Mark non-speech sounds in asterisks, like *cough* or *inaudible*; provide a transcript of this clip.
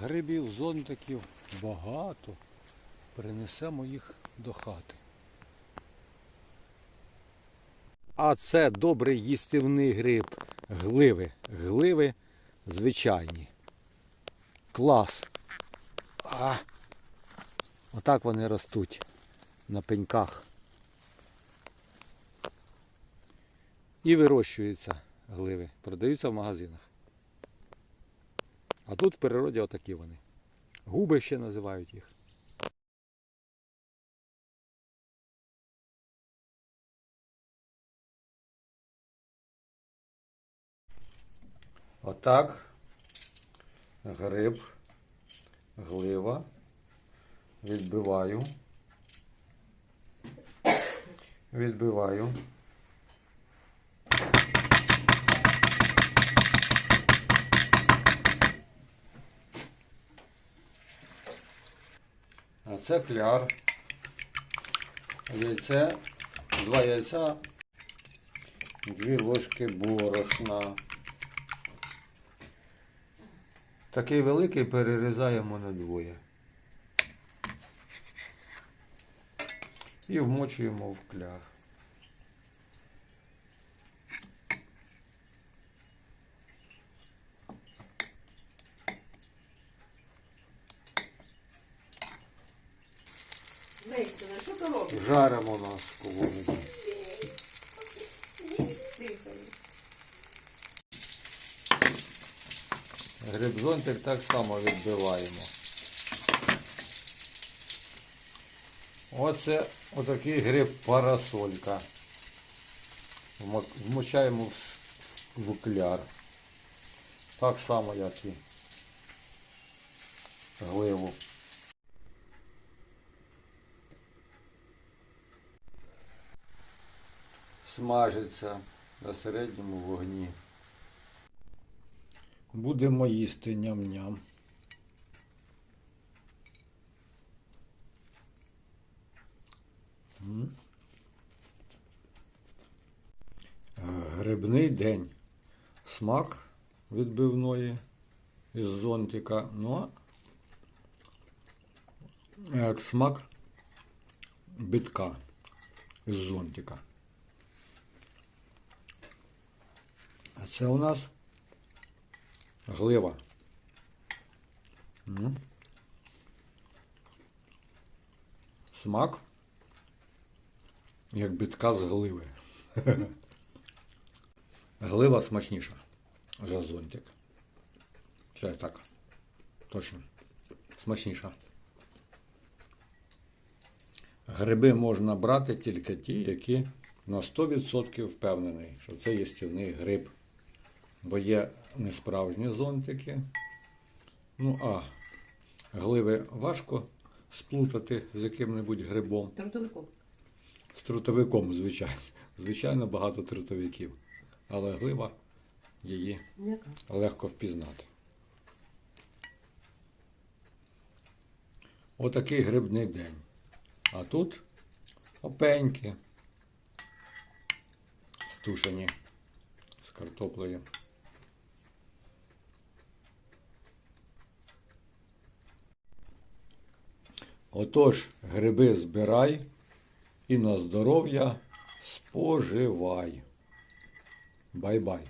Грибів, зонтиків багато. Принесемо їх до хати. А це добрий їстівний гриб. Гливи. Гливи звичайні. Клас. А. Отак вони ростуть на пеньках. І вирощуються гливи. Продаються в магазинах. А тут в природі отакі вони. Губи ще називають їх. Отак. Гриб, глива. Відбиваю. Відбиваю. Це кляр. Яйце, два яйця, дві ложки борошна. Такий великий перерізаємо на двоє. І вмочуємо в кляр. Леся, що ти робиш? Жаримо на сковорідці. Тихо. Грибзонтик так само відбиваємо. Оце отакий гриб парасолька. Вмо- Вмочаємо в с- в кляр. Так само, як і гливу. Смажиться на середньому вогні. Будемо їсти ням-ням. Е, Грибний день. Смак відбивної із зонтика. Ну, як смак битка із зонтика. Це у нас глива. Смак, як битка з гливи. *laughs* Глива смачніша за зонтик. Це так. Точно. Смачніша. Гриби можна брати тільки ті, які на 100% впевнений, що це їстівний гриб. Бо є несправжні зонтики. Ну а гливи важко сплутати з яким-небудь грибом. Трудовиком. З трутовиком, звичайно. Звичайно, багато трутовиків. Але глива її М'яка. легко впізнати. Отакий грибний день. А тут опеньки стушені з картоплею. Отож, гриби збирай і на здоров'я споживай. Бай-бай.